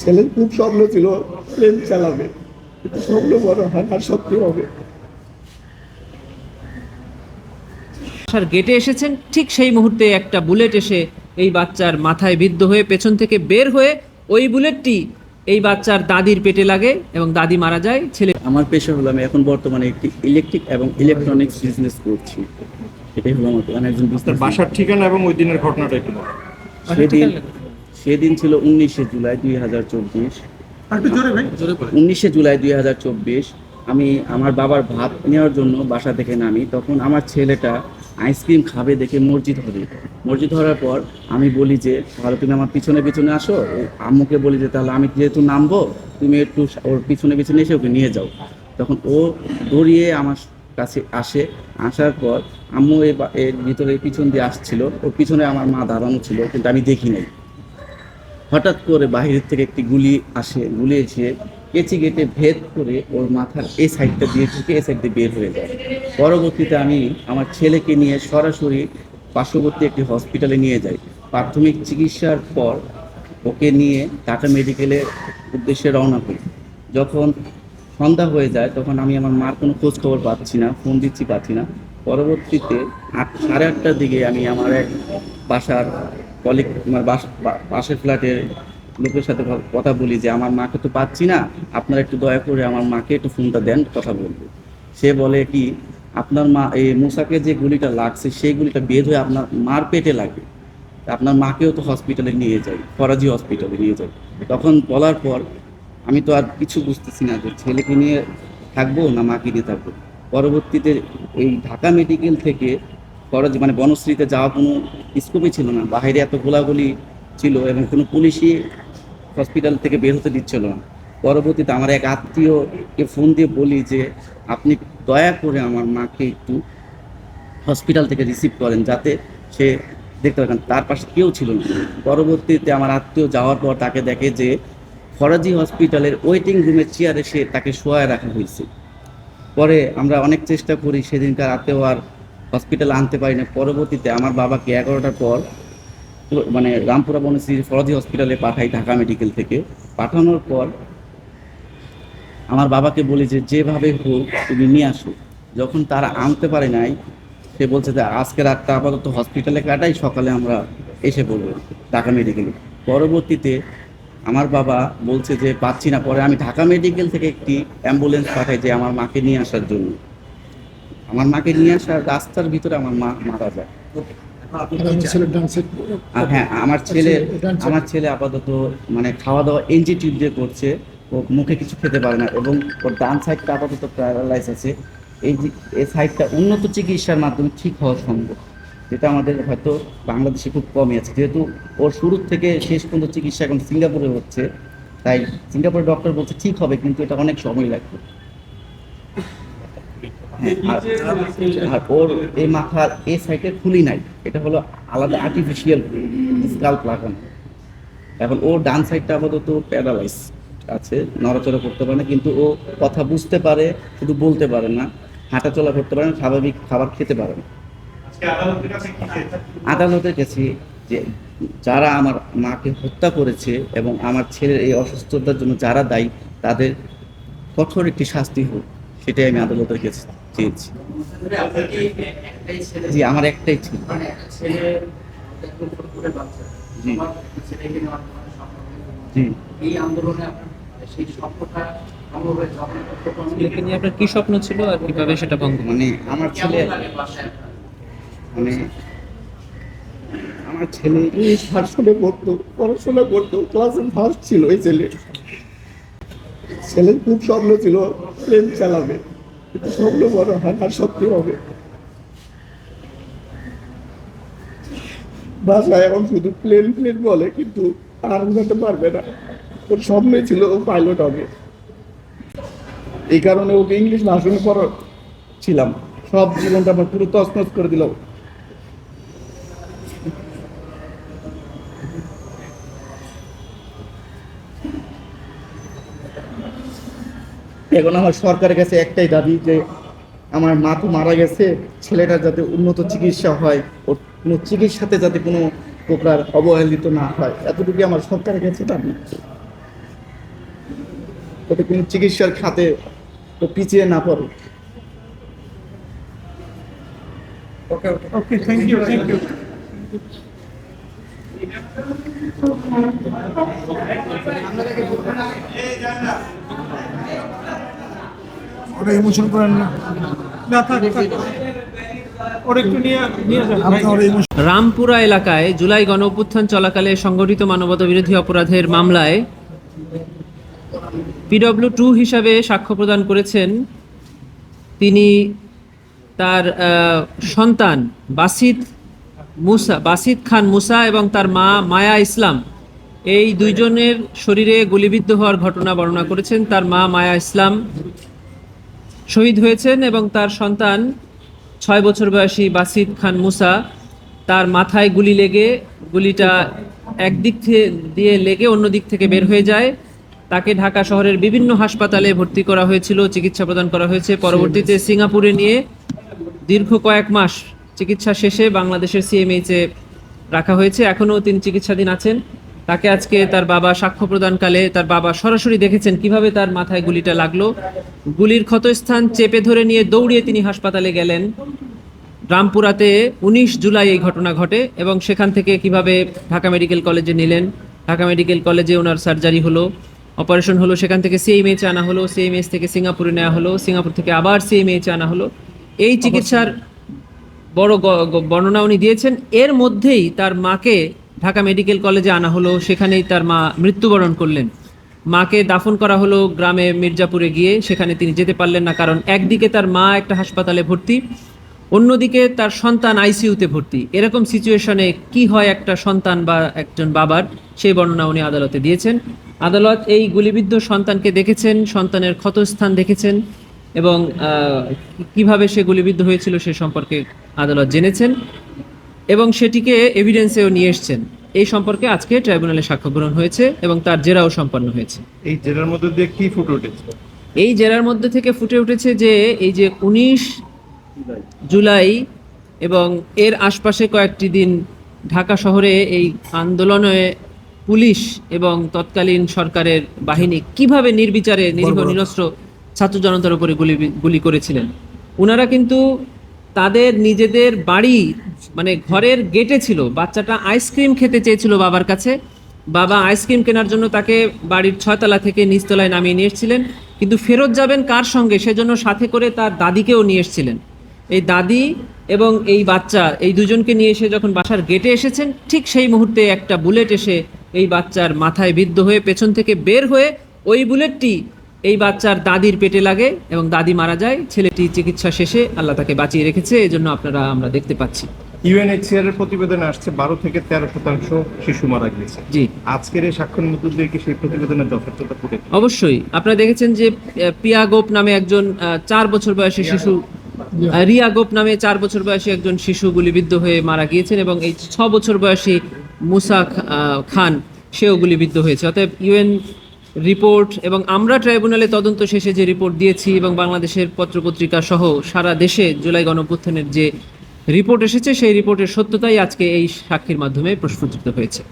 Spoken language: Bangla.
ছেলের খুব স্বপ্ন ছিল প্লেন চালাবে। কিন্তু স্বপ্ন বড় হয় আর সত্যি হবে। বাসার গেটে এসেছেন ঠিক সেই মুহূর্তে একটা বুলেট এসে এই বাচ্চার মাথায় বিদ্ধ হয়ে পেছন থেকে বের হয়ে ওই বুলেটটি এই বাচ্চার দাদির পেটে লাগে এবং দাদি মারা যায় ছেলে আমার পেশা হলো আমি এখন বর্তমানে একটি ইলেকট্রিক এবং ইলেকট্রনিক্স বিজনেস করছি। এটাই হলো আমার একজন বাসার ঠিকানা এবং ওই দিনের ঘটনাটা একটু বলো। সেদিন সেদিন ছিল উনিশে জুলাই দুই হাজার চব্বিশ। উনিশে জুলাই দুই হাজার চব্বিশ আমি আমার বাবার ভাত নেওয়ার জন্য বাসা থেকে নামি। তখন আমার ছেলেটা আইসক্রিম খাবে দেখে মসজিদ হবে মসজিদ হওয়ার পর আমি বলি যে তাহলে তুমি আমার পিছনে পিছনে আসো। ও আম্মুকে বলি যে তাহলে আমি যেহেতু নামবো তুমি একটু ওর পিছনে পিছনে এসে ওকে নিয়ে যাও। তখন ও দৌড়িয়ে আমার কাছে আসে। আসার পর আম্মু এর এর ভিতরে পিছন দিয়ে আসছিল। ওর পিছনে আমার মা দাঁড়ানো ছিল কিন্তু আমি দেখি নাই। হঠাৎ করে বাহিরের থেকে একটি গুলি আসে, গুলি এসে কেচি গেটে ভেদ করে ওর মাথার এই সাইডটা দিয়ে ঢুকে এই সাইড দিয়ে বের হয়ে যায়। পরবর্তীতে আমি আমার ছেলেকে নিয়ে সরাসরি পার্শ্ববর্তী একটি হসপিটালে নিয়ে যাই। প্রাথমিক চিকিৎসার পর ওকে নিয়ে টাটা মেডিকেলের উদ্দেশ্যে রওনা করি। যখন সন্ধ্যা হয়ে যায়, তখন আমি আমার মার কোনো খোঁজ খবর পাচ্ছি না ফোন দিচ্ছি, পাচ্ছি না। পরবর্তীতে আট সাড়ে আটটার দিকে আমি আমার এক বাসার বা- পাশের ফ্ল্যাটের লোকের সাথে কথা বলি যে, আমার মাকে তো পাচ্ছি না। আপনারা একটু দয়া করে আমার মাকে একটু ফোনটা দেন, কথা বলব। সে বলে কি, আপনার মা এই মুসাকে যে গুলিটা লাগছে, সেই গুলিটা বের হয়ে আপনার মার পেটে লাগে। আপনার মাকেও তো হসপিটালে নিয়ে যাই, ফরাজি হসপিটালে নিয়ে যাই। তখন বলার পর আমি তো আর কিছু বুঝতেছি না যে ছেলেকে নিয়ে থাকব না মাকে নিয়ে থাকব। পরবর্তীতে এই ঢাকা মেডিকেল থেকে ফরাজি মানে বনশ্রীতে যাওয়া কোনো স্কোপই ছিল না। বাইরে এত গোলাগুলি ছিল এবং কোনো পুলিশই হসপিটাল থেকে বের হতে দিচ্ছিল না। পরবর্তীতে আমার এক আত্মীয়কে ফোন দিয়ে বলি যে, আপনি দয়া করে আমার মাকে একটু হসপিটাল থেকে রিসিভ করেন যাতে সে দেখতে পারেন তার পাশে কেউ ছিল না। পরবর্তীতে আমার আত্মীয় যাওয়ার পর তাকে দেখে যে, ফরাজি হসপিটালের ওয়েটিং রুমের চেয়ারে সে তাকে শোয়ায় রাখা হয়েছে। পরে আমরা অনেক চেষ্টা করি সেদিনকার রাতেও আর হসপিটালে আনতে পারি না। পরবর্তীতে আমার বাবাকে এগারোটার পর মানে রামপুরা বনশ্রী ফরাজি হসপিটালে পাঠাই ঢাকা মেডিকেল থেকে। পাঠানোর পর আমার বাবাকে বলি যে, যেভাবে হোক তুমি নিয়ে আসো। যখন তারা আনতে পারে নাই, সে বলছে যে, আজকে রাতটা আপাতত হসপিটালে কাটাই, সকালে আমরা এসে পড়ব ঢাকা মেডিকেলে। পরবর্তীতে আমার বাবা বলছে যে, পাচ্ছি না। পরে আমি ঢাকা মেডিকেল থেকে একটি অ্যাম্বুলেন্স পাঠাই যে, আমার মাকে নিয়ে আসার জন্য। আমার মাকে নিয়ে আসার রাস্তার ভিতরে আমার মা মারা যায়। হ্যাঁ আমার ছেলে আমার ছেলে আপাতত মানে খাওয়া দাওয়া এনজি টিউব দিয়ে করছে। ও মুখে কিছু খেতে পারে না এবং ওর ডান সাইডটা আপাতত প্যারালাইজ আছে। এই যে এই সাইডটা উন্নত চিকিৎসার মাধ্যমে ঠিক হওয়া সম্ভব। যেটা আমাদের হয়তো বাংলাদেশে খুব কমই আছে। যেহেতু ওর শুরু থেকে শেষ পর্যন্ত চিকিৎসা এখন সিঙ্গাপুরে হচ্ছে। তাই সিঙ্গাপুরের ডক্টর বলছে ঠিক হবে কিন্তু এটা অনেক সময় লাগবে। আর- ওর এই মাথার এই সাইডে খুলি নাই। এটা হলো আলাদা আর্টিফিশিয়াল স্কাল্প লাগানো এখন ওর ডান সাইডটা আপাতত প্যারালাইজ আছে নড়াচড়া করতে পারে না কিন্তু ও কথা বুঝতে পারে শুধু বলতে পারে না হাঁটা চলা করতে পারে না স্বাভাবিক খাবার খেতে পারে না। আদালতের কাছে যে যারা আমার মাকে হত্যা করেছে এবং আমার ছেলের এই অসুস্থতার জন্য যারা দায়ী তাদের কঠোর একটি শাস্তি হোক। সেটাই আমি আদালতের কাছে চেয়েছি। জি আমার একটাই ছিল। ছেলেকে নিয়ে আপনার কি স্বপ্ন ছিল আর কীভাবে সেটা ভঙ্গ মানে আমার ছেলে মানে আমার ছেলে পড়তো পড়াশোনা করতো ক্লাসে ফার্স্ট ছিল এই ছেলে। ছেলের খুব স্বপ্ন ছিল প্লেন চালাবে। স্বপ্ন বড় আর সত্যি হবে। বাসায় এখন শুধু প্লেন প্লেন বলে, কিন্তু আর উঠাতে পারবে না। ওর স্বপ্নই ছিল ও পাইলট হবে। এই কারণে ওকে ইংলিশ ভাষণে পড়া ছিলাম সব জীবনটা আমার পুরো তছনছ করে দিলাম এখন আমার সরকারের কাছে একটাই দাবি যে আমার মা তো মারা গেছে ছেলেটার যাতে উন্নত চিকিৎসা হয়, ওর কোনো চিকিৎসাতে যাতে কোনো প্রকার অবহেলিত না হয় এতটুকু আমার সরকারের কাছে দাবি। যাতে কোনো চিকিৎসার খাতে ও পিছিয়ে না পড়ে। Okay okay thank you thank you ওটা ইমোশন করেন না। রামপুরা এলাকায় জুলাই গণ অভ্যুত্থান চলাকালে সংগঠিত মানবতা বিরোধী অপরাধের মামলায় পিডব্লিউ টু হিসাবে সাক্ষ্য প্রদান করেছেন তিনি তার সন্তান বাসিদ মুসা, বাসিদ খান মুসা এবং তার মা মায়া ইসলাম, এই দুইজনের শরীরে গুলিবিদ্ধ হওয়ার ঘটনা বর্ণনা করেছেন। তার মা মায়া ইসলাম শহীদ হয়েছেন এবং তার সন্তান ছয় বছর বয়সী বাসিদ খান মুসা, তার মাথায় গুলি লেগে, গুলিটা একদিক দিয়ে লেগে অন্য দিক থেকে বের হয়ে যায়। তাকে ঢাকা শহরের বিভিন্ন হাসপাতালে ভর্তি করা হয়েছিল, চিকিৎসা প্রদান করা হয়েছে। পরবর্তীতে সিঙ্গাপুরে নিয়ে দীর্ঘ কয়েক মাস চিকিৎসা শেষে বাংলাদেশের সিএমএইচে রাখা হয়েছে। এখনও তিনি চিকিৎসাধীন আছেন। তাকে আজকে তার বাবা সাক্ষ্য প্রদানকালে তার বাবা সরাসরি দেখেছেন কীভাবে তার মাথায় গুলিটা লাগল। গুলির ক্ষতস্থান চেপে ধরে নিয়ে দৌড়িয়ে তিনি হাসপাতালে গেলেন। রামপুরাতে উনিশ জুলাই এই ঘটনা ঘটে এবং সেখান থেকে কীভাবে ঢাকা মেডিকেল কলেজে নিলেন। ঢাকা মেডিকেল কলেজে ওনার সার্জারি হলো, অপারেশন হলো, সেখান থেকে সিএমএইচে আনা হলো সিএমএইচ থেকে সিঙ্গাপুরে নেওয়া হলো, সিঙ্গাপুর থেকে আবার সিএমএইচে আনা হলো। এই চিকিৎসার বড় বর্ণনা উনি দিয়েছেন। এর মধ্যেই তার মাকে ঢাকা মেডিকেল কলেজে আনা হলো, সেখানেই তার মা মৃত্যুবরণ করলেন। মাকে দাফন করা হলো গ্রামে মির্জাপুরে গিয়ে, সেখানে তিনি যেতে পারলেন না কারণ একদিকে তার মা একটা হাসপাতালে ভর্তি, অন্যদিকে তার সন্তান আইসিইউতে ভর্তি। এরকম সিচুয়েশনে কি হয় একটা সন্তান বা একজন বাবার, সেই বর্ণনা উনি আদালতে দিয়েছেন। আদালত এই গুলিবিদ্ধ সন্তানকে দেখেছেন, সন্তানের ক্ষতস্থান দেখেছেন। এবং কীভাবে সে গুলিবিদ্ধ হয়েছিল সে সম্পর্কে আদালত জেনেছেন এবং সেটিকে এভিডেন্সেও নিয়ে এসছেন। এই সম্পর্কে আজকে ট্রাইব্যুনালে সাক্ষ্য গ্রহণ হয়েছে এবং তার জেরাও সম্পন্ন হয়েছে। এই জেলার মধ্যে দিয়ে কি ফুটে উঠেছে? এই জেরার মধ্যে থেকে ফুটে উঠেছে যে এই যে উনিশ জুলাই এবং এর আশপাশে কয়েকটি দিন ঢাকা শহরে এই আন্দোলনে পুলিশ এবং তৎকালীন সরকারের বাহিনী কীভাবে নির্বিচারে নিরীহ নিরস্ত্র ছাত্র জনতার উপরে গুলি গুলি করেছিলেন। ওনারা কিন্তু তাদের নিজেদের বাড়ি মানে ঘরের গেটে ছিল। বাচ্চাটা আইসক্রিম খেতে চেয়েছিল বাবার কাছে। বাবা আইসক্রিম কেনার জন্য তাকে বাড়ির ছয়তলা থেকে নিচতলায় নামিয়ে নিয়ে এসেছিলেন। কিন্তু ফেরত যাবেন কার সঙ্গে? সেজন্য সাথে করে তার দাদিকেও নিয়ে এসেছিলেন। এই দাদি এবং এই বাচ্চা, এই দুজনকে নিয়ে এসে যখন বাসার গেটে এসেছেন, ঠিক সেই মুহূর্তে একটা বুলেট এসে এই বাচ্চার মাথায় বিদ্ধ হয়ে পেছন থেকে বের হয়ে ওই বুলেটটি এই বাচ্চার দাদির পেটে লাগে এবং দাদি মারা যায়। ছেলেটি চিকিৎসা শেষে আল্লাহ তাকে বাঁচিয়ে রেখেছে এজন্য আপনারা আমরা দেখতে পাচ্ছি। ইউএনএইচসিআর এর প্রতিবেদনে আসছে বারো থেকে তেরো শতাংশ শিশু মারা গিয়েছে। জি। আজকের এই সাক্ষ্যের মধ্য দিয়ে কি সেই প্রতিবেদনের যথার্থতা ফুটে অবশ্যই। আপনারা দেখেছেন যে পিয়া গোপ নামে একজন চার বছর বয়সী শিশু রিয়া গোপ নামে চার বছর বয়সী একজন শিশু গুলিবিদ্ধ হয়ে মারা গিয়েছেন এবং এই ছ বছর বয়সী মুসা খান সেও গুলিবিদ্ধ হয়েছে। অতএব ইউএন রিপোর্ট এবং আমরা ট্রাইব্যুনালে তদন্ত শেষে যে রিপোর্ট দিয়েছি এবং বাংলাদেশের পত্রপত্রিকা সহ সারা দেশে জুলাই গণঅভ্যুত্থানের যে রিপোর্ট এসেছে, সেই রিপোর্টের সত্যতাই আজকে এই সাক্ষীর মাধ্যমে প্রস্ফুটিত হয়েছে।